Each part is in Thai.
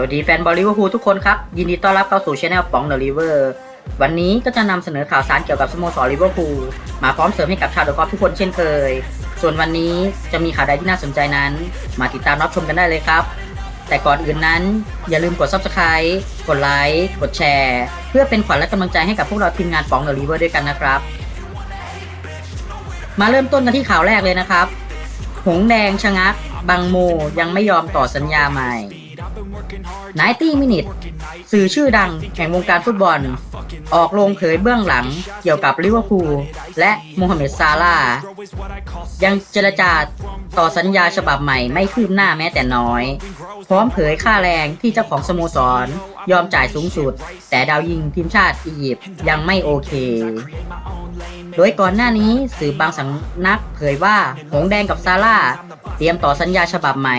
วัสดีแฟนบอลลิเวอร์พูลทุกคนครับ ยินดีต้อนรับเข้าสู่ช anel ป๋องเดอะริเวอร์วันนี้ก็จะนำเสนอข่าวสารเกี่ยวกับสโมสรลิเวอร์พูลมาพร้อมเสริมให้กับชาวเดอะกอฟทุกคนเช่นเคย ส่วนวันนี้จะมีข่าวใดที่น่าสนใจนั้น มาติดตามรับชมกันได้เลยครับ แต่ก่อนอื่นนั้น อย่าลืมกด subscribe กดไลค์กดแชร์ เพื่อเป็นขวัญและกำลังใจให้กับพวกเราทีมงานป๋องเดอะริเวอร์ด้วยกันนะครับ มาเริ่มต้นกันที่ข่าวแรกเลยนะครับ หงแดงชะงัก บังโมยังไม่ยอมต่อสัญญาใหม่ 90มินิทสื่อชื่อดังแห่งวงการฟุตบอล ออกโรงเผยเบื้องหลังเกี่ยวกับลิเวอร์พูลและโมฮัมเหม็ดซาลายังเจรจาต่อสัญญาฉบับใหม่ไม่คืบหน้าแม้แต่น้อย พร้อมเผยค่าแรงที่เจ้าของสโมสร ยอมจ่ายสูงสุด แต่ดาวยิงทีมชาติอียิปต์ยังไม่โอเค โดยก่อนหน้านี้สื่อบางสำนักเผยว่าหงแดงกับซาร่าเตรียมต่อสัญญาฉบับใหม่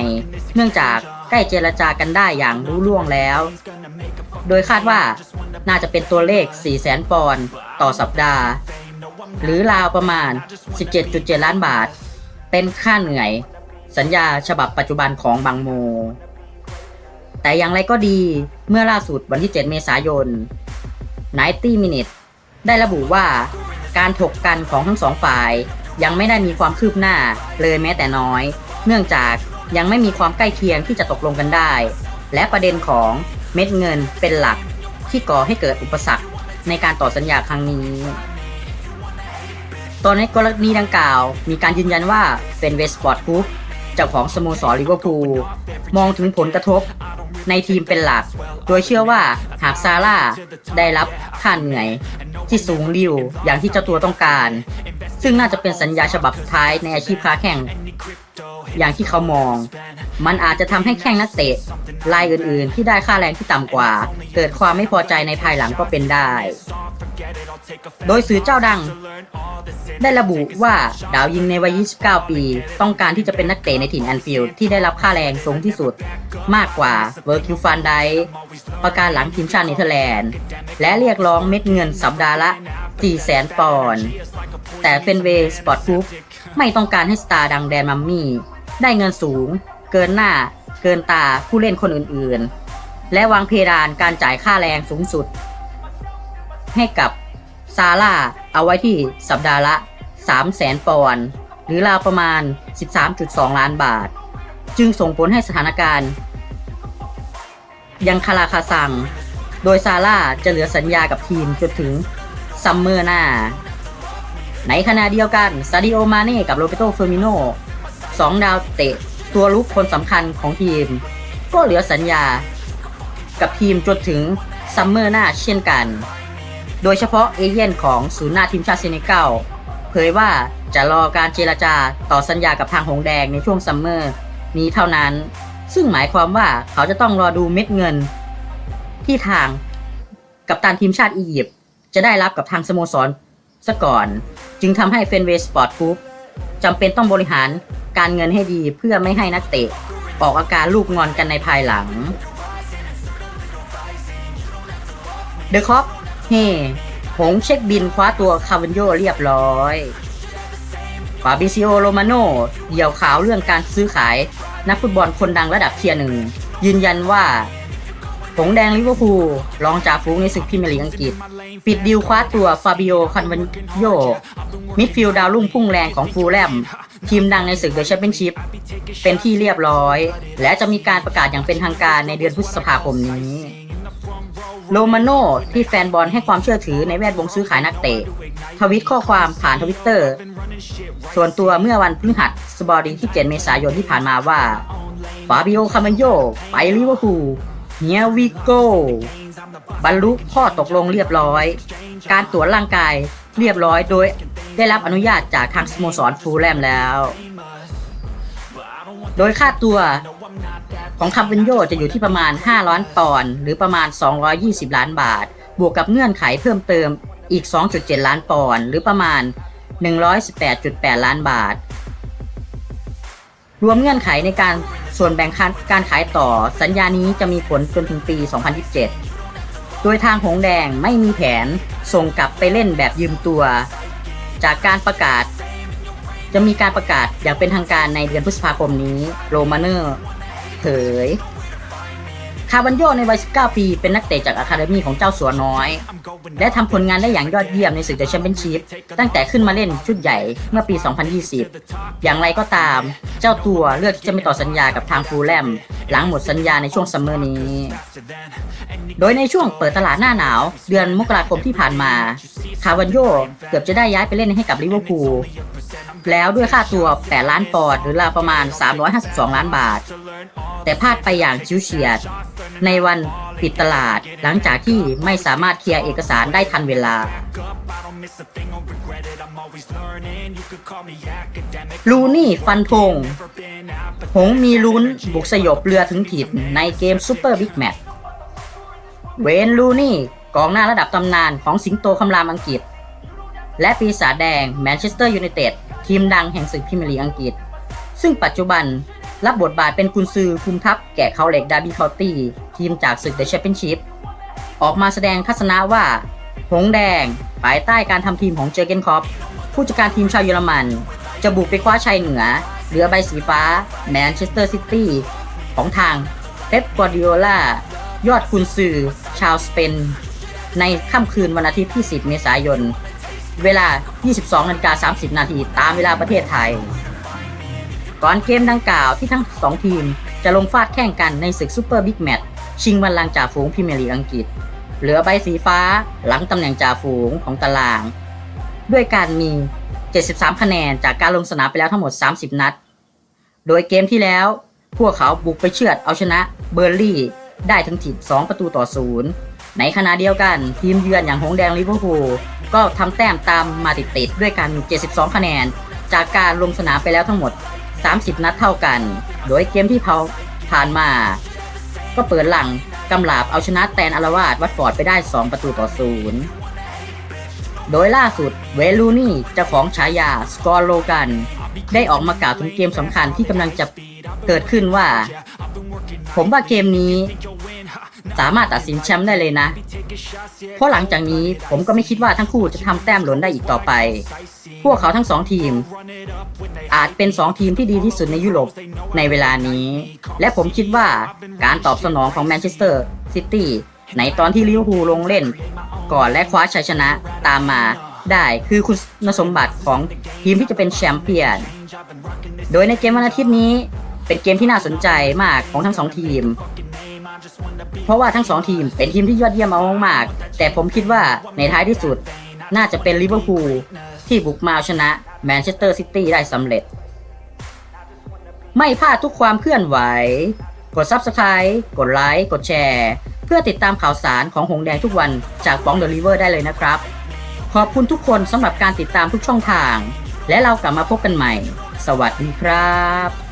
เนื่องจาก ใกล้เจรจากันได้อย่างรู้ล่วงแล้ว โดยคาดว่าน่าจะเป็นตัวเลข 4 0 0แสนปอนด์ต่อสัปดาห์ หรือราวประมาณ 17.7 ล้านบาท เป็นค่าเหนื่อย สัญญาฉบับปัจจุบันของบางโม แต่อย่างไรก็ดีเมื่อล่าสุดวันที่ 7 เมษายน90 Minutes ได้ระบุว่าการถกกันของทั้งสองฝ่ายยังไม่ได้มีความคืบหน้าเลยแม้แต่น้อย เนื่องจาก ยังไม่มีความใกล้เคียงที่จะตกลงกันได้ และประเด็นของเม็ดเงินเป็นหลักที่ก่อให้เกิดอุปสรรคในการต่อสัญญาครั้งนี้ ตอนในกรณีดังกล่าว มีการยืนยันว่าเป็นเวสปอร์ตกรุ๊ปเจ้าของสโมสรลิเวอร์พูลมองถึงผลกระทบในทีมเป็นหลัก โดยเชื่อว่าหากซาร่าได้รับค่าเหนื่อยที่สูงริวอย่างที่เจ้าตัวต้องการ ซึ่งน่าจะเป็นสัญญาฉบับสุดท้ายในอาชีพค้าแข่ง อย่างที่เขามอง มันอาจจะทำให้แข่งนักเตะรายอื่นๆ ที่ได้ค่าแรงที่ต่ำกว่า เกิดความไม่พอใจในภายหลังก็เป็นได้ โดยสื่อเจ้าดัง ได้ระบุว่าดาวยิงในวัย 29 ปี ต้องการที่จะเป็นนักเตะในถิ่นแอนฟิลด์ที่ได้รับค่าแรงสูงที่สุด มากกว่าเวอร์คิวฟันไดประการหลังทีมชาติเนเธอร์แลนด์ และเรียกร้องเม็ดเงินสัปดาห์ละ 400,000ปอนด์แต่เฟนเวย์สปอร์ตกรุ๊ปไม่ต้องการให้สตาร์ดังแดนมัมมี่ ได้เงินสูง เกินหน้า เกินตาผู้เล่นคนอื่นๆ และวางเพดานการจ่ายค่าแรงสูงสุด ให้กับซาร่าเอาไว้ที่สัปดาห์ละ 3 0 0แสนปอนด์หรือราวประมาณ 13.2 ล้านบาท จึงส่งผลให้สถานการณ์ ยังคาราคาซัง โดยซาร่าจะเหลือสัญญากับทีมจนถึงซัมเมอร์หน้า ในขณะเดียวกันซาดิโอมาเน่กับโรเบโตเฟอร์มิโน สองดาวเตะ ตัวลุกคนสำคัญของทีม ก็เหลือสัญญากับทีมจนถึงซัมเมอร์หน้าเช่นกัน โดยเฉพาะเอเย่นของศูนย์หน้าทีมชาติเซเนกัลเผยว่าจะรอการเจรจาต่อสัญญากับทางหงแดงในช่วงซัมเมอร์นี้เท่านั้น ซึ่งหมายความว่าเขาจะต้องรอดูเม็ดเงิน ที่ทางกับตันทีมชาติอียิปต์จะได้รับกับทางสโมสรซะก่อน จึงทำให้เฟนเวย์สปอร์ตกรุ๊ปจำเป็นต้องบริหาร การเงินให้ดีเพื่อไม่ให้นักเตะออกอาการลูกงอนกันในภายหลัง เดอะคอปเฮหงเช็คบินคว้าตัวคาวันโยเรียบร้อยฟาบิซิโอโรมาโนเดี่ยวข่าวเรื่องการซื้อขาย นักฟุตบอลคนดังระดับเทียร์หนึ่ง ยืนยันว่า หงแดงลิเวอร์พูลรองจ่าฝูงในศึกพรีเมียร์ลีกอังกฤษ ปิดดีลคว้าตัวฟาบิโอคันวันโยมิดฟิลด์ดาวรุ่งพุ่งแรงของฟูลแลม ทีมดังในศึกเดอะแชมเปี้ยนชิพเป็นที่เรียบร้อย และจะมีการประกาศอย่างเป็นทางการในเดือนพฤษภาคมนี้โรมาโน่ที่แฟนบอลให้ความเชื่อถือในแวดวงซื้อขายนักเตะ ทวิตข้อความผ่านทวิตเตอร์ ส่วนตัวเมื่อวันพฤหัสบดีที่ 7 เมษายนที่ผ่านมาว่าฟาบิโอคามันโยไปลิเวอร์พูลเฮียวิโกบรรลุข้อตกลงเรียบร้อย การตรวจร่างกาย เรียบร้อยโดยได้รับอนุญาตจากทางสโมสรฟูลแลมแล้ว โดยค่าตัวของคาเป็นโยจะอยู่ที่ประมาณ 5 ล้านปอนด์หรือประมาณ 220 ล้านบาท บวกกับเงื่อนไขเพิ่มเติมอีก 2.7 ล้านปอนด์หรือประมาณ 118.8 ล้านบาท รวมเงื่อนไขในการส่วนแบ่งการขายต่อสัญญานี้จะมีผลจนถึงปี 2027 โดยทางหงแดงไม่มีแผนส่งกลับไปเล่นแบบยืมตัว จากการประกาศ จะมีการประกาศอย่างเป็นทางการในเดือนพฤษภาคมนี้ โรมาเนอร์เผย คาบันโยในวัย 19 ปี เป็นนักเตะจากอะคาเดมีของเจ้าสัวน้อย และทำผลงานได้อย่างยอดเยี่ยมในศึกเดอะแชมเปี้ยนชิพตั้งแต่ขึ้นมาเล่นชุดใหญ่เมื่อปี 2020 อย่างไรก็ตาม เจ้าตัวเลือกที่จะไม่ต่อสัญญากับทางฟูลแลม หลังหมดสัญญาในช่วงซัมเมอร์นี้ โดยในช่วงเปิดตลาดหน้าหนาว เดือนมกราคมที่ผ่านมา คาวันโยเกือบจะได้ย้ายไปเล่นให้กับลิเวอร์พูลแล้วด้วยค่าตัว 8 ล้านปอนด์หรือราวประมาณ 352 ล้านบาท แต่พลาดไปอย่างชิวเฉียด ในวันปิดตลาดหลังจากที่ไม่สามารถเคลียร์เอกสารได้ทันเวลา ลูนี่ฟันธง หงมีลุ้นบุกสยบเรือรือถึงถิ่นในเกมซูเปอร์บิ๊กแมตช์เวนลูนี่กองหน้าระดับตำนานของสิงโตคำรามอังกฤษ และปีศาจแดงแมนเชสเตอร์ยูไนเต็ดทีมดังแห่งศึกพรีเมียร์ลีกอังกฤษ ซึ่งปัจจุบันรับบทบาทเป็นกุนซือคุมทัพแกะเขาเหล็กดาร์บี้เคาน์ตี้ทีมจากศึกเดอะแชมเปี้ยนชิพออกมาแสดงทัศนะว่า หงแดงภายใต้การทำทีมของเจอเกนคอปผู้จัดการทีมชาวเยอรมัน จะบุกไปคว้าชัยเหนือเรือใบสีฟ้าแมนเชสเตอร์ซิตี้ ของทางเป๊ปกัวร์ดิโอลายอดกุนซือชาวสเปน ในค่ำคืนวันอาทิตย์ที่ 10 เมษายน เวลา 22นาฬิกา30 นาทีตามเวลาประเทศไทย ก่อนเกมดังกล่าวที่ทั้ง2ทีมจะลงฟาดแข่งกันในศึกซูเปอร์บิ๊กแมตช์ชิงบัลลังก์จ่าฝูงพรีเมียร์ลีกอังกฤษ เหลือใบสีฟ้าหลังตำแหน่งจ่าฝูงของตาราง ด้วยการมี 73 คะแนนจากการลงสนามไปแล้วทั้งหมด 30 นัด โดยเกมที่แล้ว พวกเขาบุกไปเชือดเอาชนะเบอร์ลี่ได้ทั้งถิ่น2ประตูต่อศูนย์ในขณะเดียวกัน ทีมเยือนอย่างหงแดงลิเวอร์พูลก็ทำแต้มตามมาติดๆด้วยการมี72 คะแนน จากการลงสนามไปแล้วทั้งหมด 30 นัดเท่ากัน โดยเกมที่เขาผ่านมา ก็เปิดหลังกำลาบเอาชนะแตนอารวาสวัตฟอร์ดไปได้ 2 ประตูต่อศูนย์โดยล่าสุดเวลูนี่เจ้าของฉายาสกอร์โลกัน ได้ออกมากล่าวถึงเกมสำคัญที่กำลังจะ เกิดขึ้นว่า ผมว่าเกมนี้ สามารถตัดสินแชมป์ได้เลยนะ เพราะหลังจากนี้ผมก็ไม่คิดว่าทั้งคู่จะทำแต้มหล่นได้อีกต่อไป พวกเขาทั้งสองทีม อาจเป็นสองทีมที่ดีที่สุดในยุโรปในเวลานี้ และผมคิดว่าการตอบสนองของแมนเชสเตอร์ซิตี้ในตอนที่ลิเวอร์พูลลงเล่น ก่อนและคว้าชัยชนะตามมาได้คือคุณสมบัติของทีมที่จะเป็นแชมเปี้ยน โดยในเกมวันอาทิตย์นี้ เป็นเกมที่น่าสนใจมากของทั้งสองทีม เพราะว่าทั้งสองทีมเป็นทีมที่ยอดเยี่ยมมากๆแต่ผมคิดว่าในท้ายที่สุด น่าจะเป็นลิเวอร์พูลที่บุกมาเอาชนะแมนเชสเตอร์ซิตี้ได้สำเร็จ ไม่พลาดทุกความเคลื่อนไหว กด Subscribe กดไลค์กดแชร์ เพื่อติดตามข่าวสารของหงแดงทุกวันจากบ้องเดลิเวอร์ได้เลยนะครับ ขอบคุณทุกคนสำหรับการติดตามทุกช่องทาง และเรากลับมาพบกันใหม่ สวัสดีครับ